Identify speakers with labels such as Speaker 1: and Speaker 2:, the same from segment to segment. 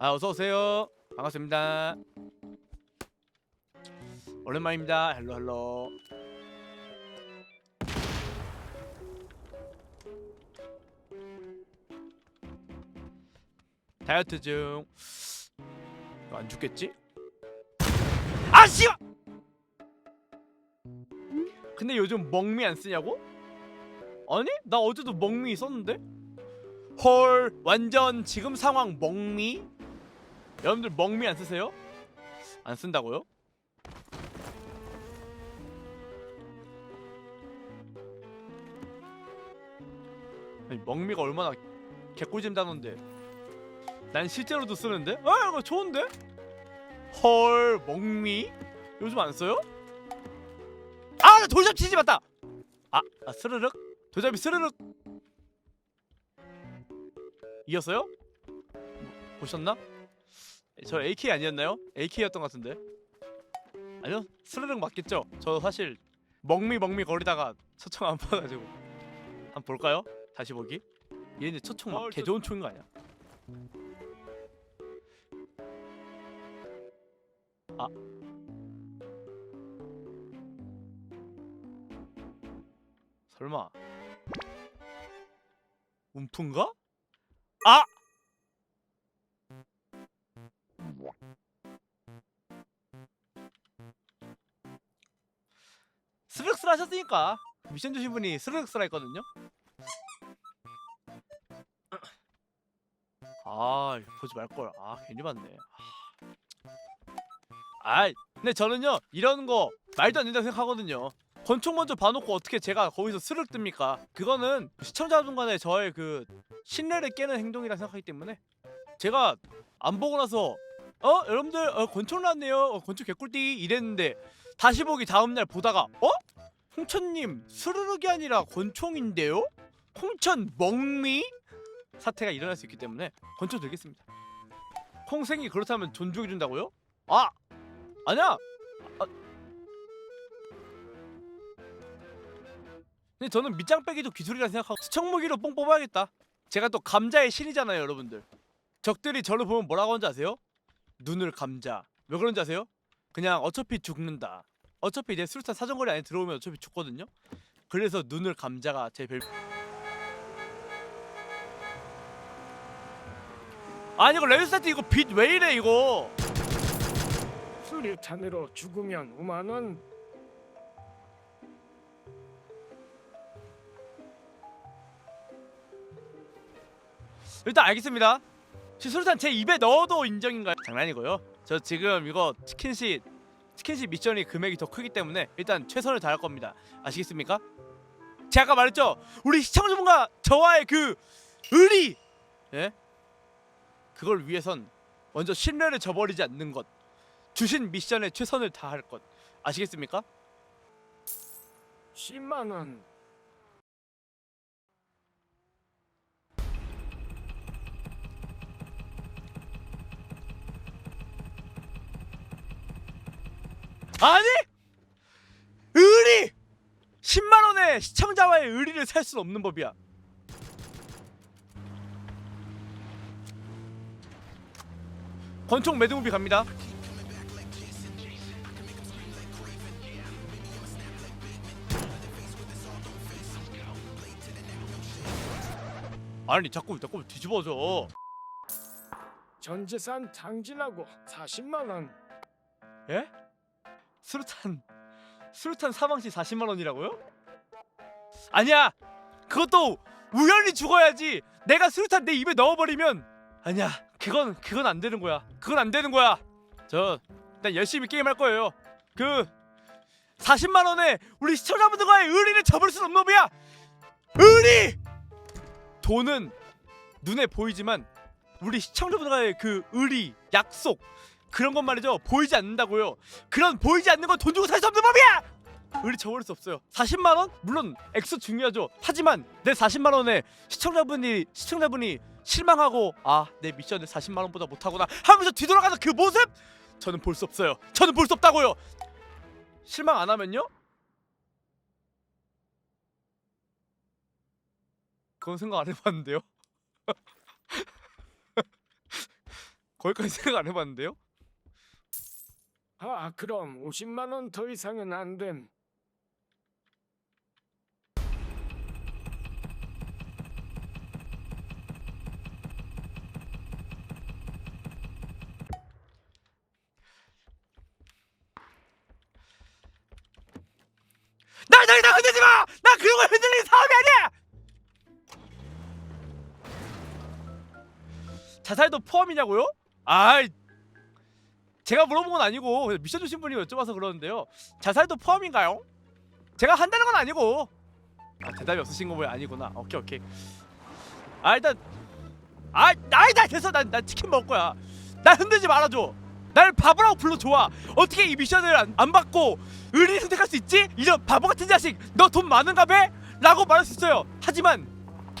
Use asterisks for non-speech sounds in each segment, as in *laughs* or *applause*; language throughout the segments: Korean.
Speaker 1: 아 어서 오세요. 반갑습니다. 오랜만입니다. 헬로 헬로. 다이어트 중. 안 죽겠지? 아 씨발! 근데 요즘 먹미 안 쓰냐고? 아니? 나 어제도 먹미 썼는데? 헐 완전 지금 상황 먹미? 여러분들 먹미 안 쓰세요? 안 쓴다고요? 아니 먹미가 얼마나 개꿀잼 단어인데 난 실제로도 쓰는데? 아 이거 좋은데? 헐 먹미? 요즘 안 써요? 아 나 돌잡 치지 맞다! 아, 아 스르륵? 돌잡이 스르륵 이겼어요? 보셨나? 저 AK 아니었나요? AK였던 것 같은데 아니요 스르륵 맞겠죠? 저 사실 먹미 거리다가 초청 안 봐가지고 한번 볼까요? 다시 보기 얘 이제 초청 막개 좋은 총인 거 아니야? 아 설마 움프인가? 아! 하셨으니까 미션 주신 분이 스르륵스르 했거든요. 아 보지 말걸. 아 괜히 봤네. 아. 근데 저는요 이런 거 말도 안 된다고 생각하거든요. 권총 먼저 봐놓고 어떻게 제가 거기서 스르륵 뜹니까? 그거는 시청자분 간에 저의 그 신뢰를 깨는 행동이라 생각하기 때문에 제가 안 보고 나서 어 여러분들 어, 권총 나왔네요. 어, 권총 개꿀띠 이랬는데 다시 보기 다음날 보다가 어? 홍천님 스르륵이 아니라 권총인데요? 홍천 먹미? 사태가 일어날 수 있기 때문에 권총 들겠습니다 콩생이 그렇다면 존중해준다고요? 아! 아니야! 아, 근데 저는 밑장 빼기도 기술이라 생각하고 스청무기로 뽕 뽑아야겠다 제가 또 감자의 신이잖아요 여러분들 적들이 저를 보면 뭐라고 하는지 아세요? 눈을 감자 왜 그런지 아세요? 그냥 어차피 죽는다 어차피 내 수류탄 사정거리 안에 들어오면 어차피 죽거든요 그래서 눈을 감자가 제 별... 아니 이거 레드스타트 이거 빛 왜 이래 이거
Speaker 2: 수류탄으로 죽으면 5만 원.
Speaker 1: 일단 알겠습니다 수류탄 제 입에 넣어도 인정인가요? 장난이고요 저 지금 이거 치킨시 치킨시 미션이 금액이 더 크기 때문에 일단 최선을 다할 겁니다 아시겠습니까? 제가 아까 말했죠 우리 시청자분과 저와의 그 의리 예? 그걸 위해선 먼저 신뢰를 저버리지 않는 것 주신 미션에 최선을 다할 것 아시겠습니까?
Speaker 2: 10만 원.
Speaker 1: 아니 의리 10만 원에 시청자와의 의리를 살 수는 없는 법이야. 권총 매듭무비 갑니다. 아니 자꾸 자꾸 뒤집어져.
Speaker 2: 전 재산 탕진하고 40만 원.
Speaker 1: 예? 수류탄 수류탄 사망시 40만 원이라고요? 아니야. 그것도 우연히 죽어야지. 내가 수류탄 내 입에 넣어버리면 아니야. 그건 그건 안 되는 거야. 그건 안 되는 거야. 저 일단 열심히 게임할 거예요. 그 40만 원에 우리 시청자분들과의 의리를 접을 수는 없는 법이야. 의리. 돈은 눈에 보이지만 우리 시청자분들과의 그 의리, 약속 그런 건 말이죠. 보이지 않는다고요. 그런 보이지 않는 건 돈 주고 살 수 없는 법이야! 의리 저버릴 수 없어요. 40만 원? 물론 액수 중요하죠. 하지만 내 40만 원에 시청자분이 시청자분이 실망하고 아 내 미션을 40만 원보다 못하구나 하면서 뒤돌아가는 그 모습? 저는 볼 수 없어요. 저는 볼 수 없다고요. 실망 안 하면요? 그건 생각 안 해봤는데요? *laughs* 거기까지 생각 안 해봤는데요.
Speaker 2: 아 그럼 50만 원 더 이상은 안 됨.
Speaker 1: 나, 나, 나 흔들지 마! 나 그런 거 흔들리는 사람이 아니야! 자살도 포함이냐고요? 아, 제가 물어본 건 아니고 미션 주신 분이 여쭤봐서 그러는데요. 자살도 포함인가요? 제가 한다는 건 아니고. 아, 대답이 없으신 거 보여 아니구나. 오케이 오케이. 아 일단, 아, 나이 나 됐어. 난, 난 치킨 먹을 거야. 날 흔들지 말아줘. 날 바보라고 불러 좋아. 어떻게 이 미션을 안, 안 받고 의리 선택할 수 있지? 이런 바보 같은 자식. 너 돈 많은가 배? 라고 말할 수 있어요. 하지만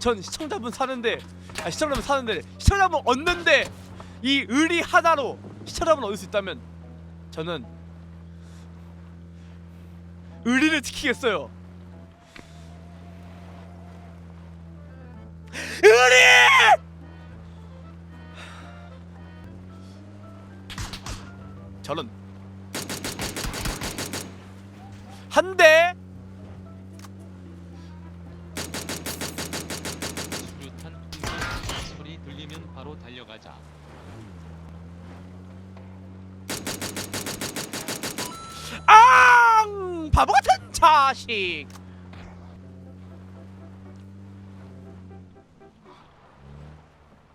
Speaker 1: 전 시청자분 사는데, 아 시청자분 사는데 시청자분 얻는데 이 의리 하나로 시청자분 얻을 수 있다면 저는 의리를 지키겠어요. 의리! 저는 한 대. 바보 같은 자식.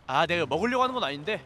Speaker 1: 아, 내가 먹으려고 하는 건 아닌데.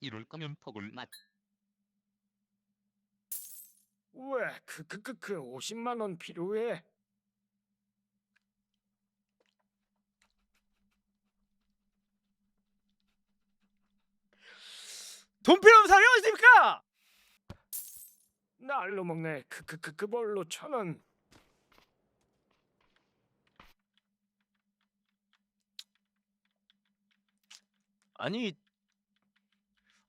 Speaker 3: 이럴 거면 폭을 맞.
Speaker 2: 왜? 그 그 그 그 50만 원 필요해?
Speaker 1: 돈 필요하면 사려 있습니까?
Speaker 2: 날로 먹네. 그 그 그 그걸로 천 원.
Speaker 1: 아니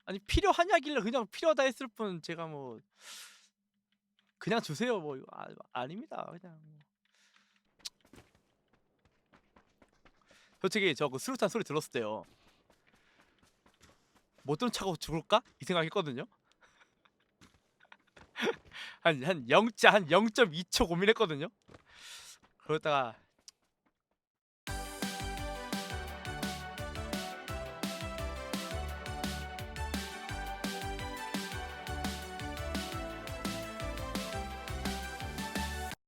Speaker 1: 아니 필요하냐길래 그냥 필요하다 했을 뿐 제가 뭐 그냥 주세요. 뭐 이거 아, 아닙니다. 그냥 뭐. 솔직히 저 그 수류탄 소리 들었을 때요. 못 들은 차고 죽을까? 이 생각했거든요. 한 한 *laughs* 0자 한 0.2초 고민했거든요. 그러다가